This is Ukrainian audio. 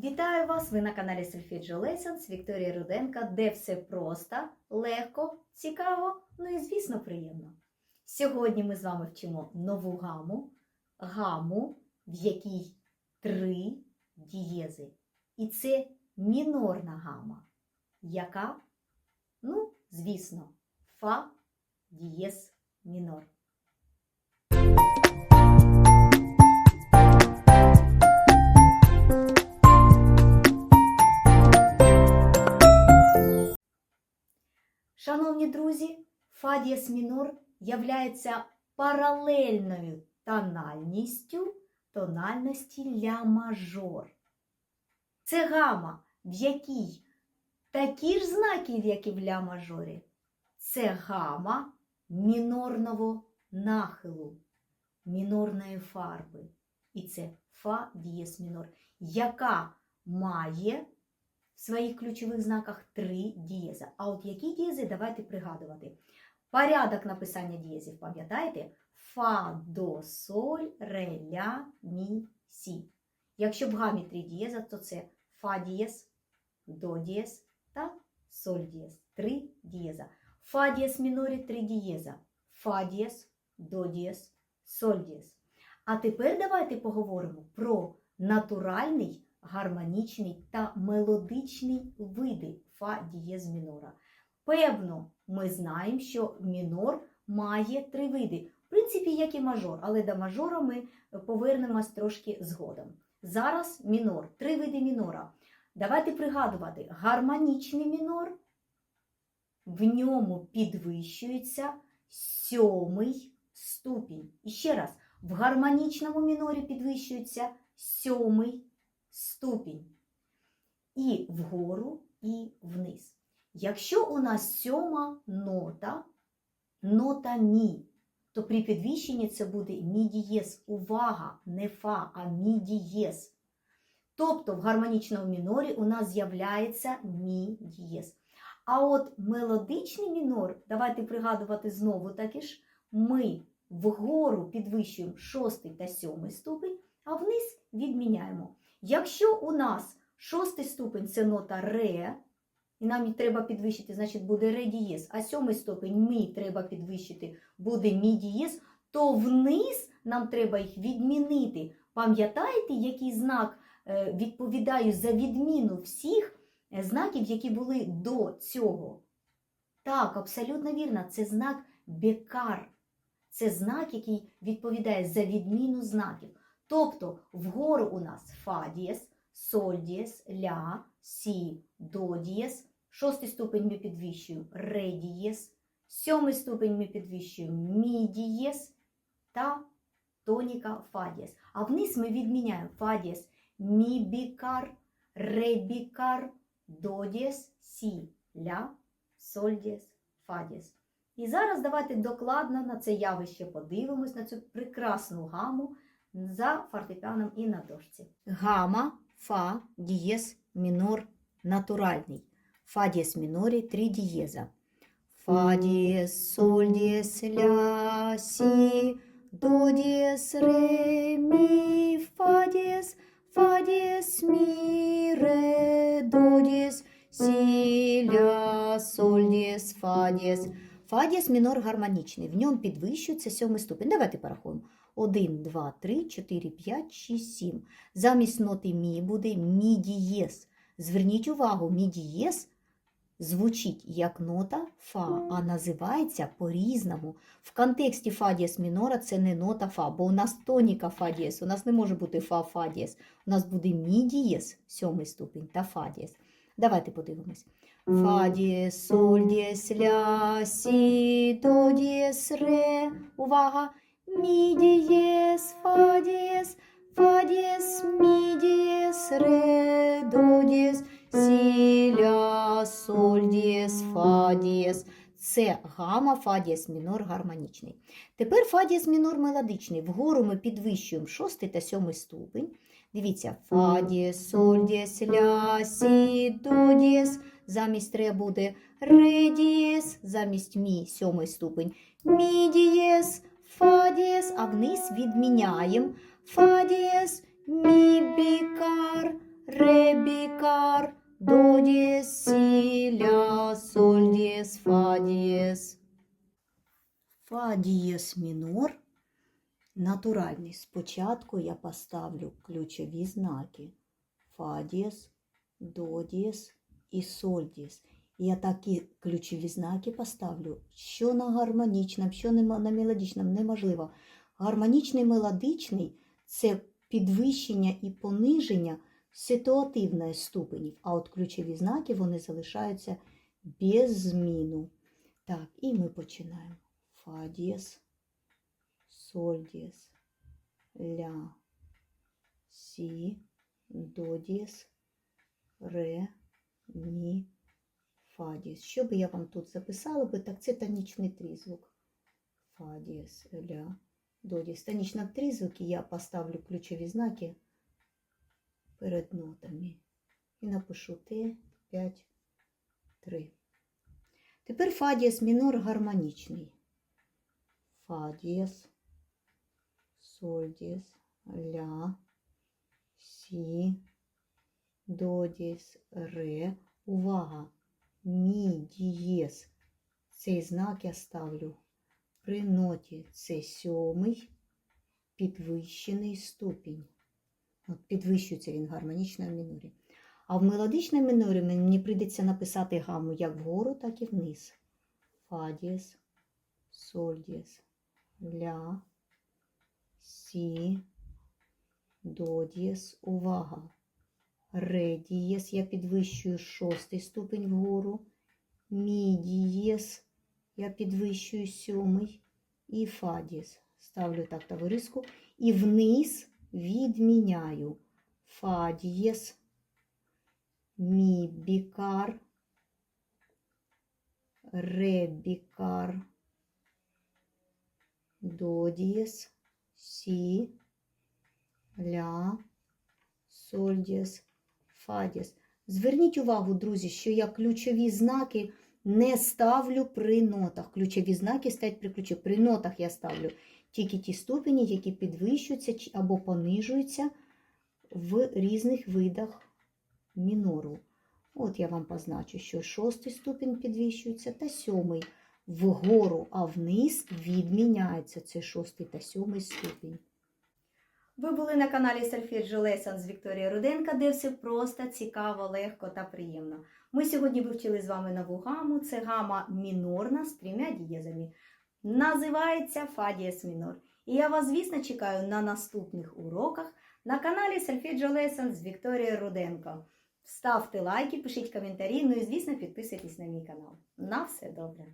Вітаю вас! Ви на каналі Solfeggio Lessons Вікторія Руденка, де все просто, легко, цікаво, ну і, звісно, приємно. Сьогодні ми з вами вчимо нову гаму, гаму, в якій три дієзи. І це мінорна гама. Яка? Ну, звісно, фа дієз мінор. Шановні друзі, фа дієс мінор являється паралельною тональністю тональності ля мажор. Це гама, в якій такі ж знаки, як і в ля мажорі. Це гама мінорного нахилу, мінорної фарби. І це фа дієс мінор, яка має в своїх ключових знаках три дієза. А от які дієзи, давайте пригадувати. Порядок написання дієзів, пам'ятаєте? Фа, до, соль, ре, ля, мі, сі. Якщо в гамі три дієза, то це фа дієз, до дієз та соль дієз. Три дієза. Фа дієз мінорі три дієза. Фа дієз, до дієз, соль дієз. А тепер давайте поговоримо про натуральний гармонічний та мелодичний види фа дієз мінора. Певно, ми знаємо, що мінор має три види. В принципі, як і мажор, але до мажора ми повернемось трошки згодом. Зараз мінор, три види мінора. Давайте пригадувати, гармонічний мінор, в ньому підвищується сьомий ступінь. І ще раз, в гармонічному мінорі підвищується сьомий ступінь. І вгору, і вниз. Якщо у нас сьома нота, нота мі, то при підвищенні це буде мі дієз. Увага, не фа, а мі дієз. Тобто в гармонічному мінорі у нас з'являється мі дієз. А от мелодичний мінор, давайте пригадувати знову таки ж, ми вгору підвищуємо шостий та сьомий ступень, а вниз відміняємо. Якщо у нас шостий ступень це нота ре, і нам треба підвищити, значить буде ре дієз, а сьомий ступень мі треба підвищити, буде мі дієз, то вниз нам треба їх відмінити. Пам'ятаєте, який знак е, відповідає за відміну всіх е, знаків, які були до цього? Так, абсолютно вірно, це знак бекар. Це знак, який відповідає за відміну знаків. Тобто вгору у нас фа дієс, соль дієс, ля, сі, до дієс, шостий ступень ми підвищуємо ре дієс, сьомий ступень ми підвищуємо мі дієс та тоніка фа дієс. А вниз ми відміняємо фа дієс, мі бікар, ре бікар, до дієс, сі, ля, соль дієс, фа дієс. І зараз давайте докладно на це явище подивимось, на цю прекрасну гаму за фортепіаном і на дошці. Гама, фа, дієз, мінор, натуральний. Фа дієз мінорі, три дієза. Фа дієз, соль дієз, ля, сі, до дієз, ре, мі, фа дієз, фа дієз, мі, ре, до дієз, сі, ля, соль дієз, фа дієз. Фа дієз мінор гармонічний, в ньому підвищується сьомий ступінь. Давайте порахуємо. 1, 2, 3, 4, 5, 6, 7. Замість ноти мі буде мі дієз. Зверніть увагу, мі дієз звучить як нота фа, а називається по-різному. В контексті фа дієз мінора це не нота фа, бо у нас тоніка фа дієз, у нас не може бути фа фа дієз. У нас буде мі дієз, сьомий ступінь, та фа дієз. Давайте подивимось. Фа дієз, соль дієз, ля, сі, до дієз, ре. Увага! Мі дієс, фа дієс, фа дієс, мі дієс, ре, до дієс, сі, ля, соль дієс, фа дієс. Це гама, фа дієс мінор гармонічний. Тепер фа дієс мінор мелодичний. Вгору ми підвищуємо шостий та сьомий ступень. Дивіться, фа дієс, соль дієс, ля, сі, до дієс. Замість ре буде ре дієс, замість мі сьомий ступень, мі дієс, фа дієс, а вниз відміняємо фа дієс, мі бікар, ре бікар, до дієс, сі, ля, соль дієс, фа дієс. Фа дієс мінор. Натуральний. Спочатку я поставлю ключові знаки. Фа дієс, до дієс і соль дієс. Я такі ключові знаки поставлю, що на гармонічному, що на на мелодичному, неможливо. Гармонічний мелодичний це підвищення і пониження ситуативної ступенів, а от ключові знаки вони залишаються без зміну. Так, і ми починаємо. Фа дієс, соль дієс, ля, сі, до дієс, ре, мі, фа дієс. Що би я вам тут записала би, так це тонічний трізвук. Фа дієс, ля, до дієс. Тонічно трізвуки я поставлю ключові знаки перед нотами. І напишу Т, 5, 3. Тепер фа дієс мінор гармонічний. Фа дієс, соль дієс, ля, сі, до дієс, ре. Увага! Мі дієс. Цей знак я ставлю при ноті. Це сьомий підвищений ступінь. От підвищується він гармонічно в мінорі. А в мелодичному мінорі мені прийдеться написати гаму як вгору, так і вниз. Фа дієс, соль дієс, ля, сі, до дієс. Увага! Ре дієс я підвищую шостий ступень вгору. Мі дієс я підвищую сьомий. І фа дієс. Ставлю так товариску. І вниз відміняю фа дієс, мі бікар, ре бікар, до дієс, сі, ля, соль дієс, фа дієс. Зверніть увагу, друзі, що я ключові знаки не ставлю при нотах. Ключові знаки стоять при ключі. При нотах я ставлю тільки ті ступені, які підвищуються або понижуються в різних видах мінору. От я вам позначу, що шостий ступінь підвищується та сьомий вгору, а вниз відміняється це шостий та сьомий ступінь. Ви були на каналі Сольфеджіо Lesson з Вікторією Руденка, де все просто, цікаво, легко та приємно. Ми сьогодні вивчили з вами нову гаму. Це гама мінорна з трьома дієзами. Називається Фа дієс мінор. І я вас, звісно, чекаю на наступних уроках на каналі Сольфеджіо Lesson з Вікторією Руденко. Ставте лайки, пишіть коментарі, ну і, звісно, підписуйтесь на мій канал. На все добре!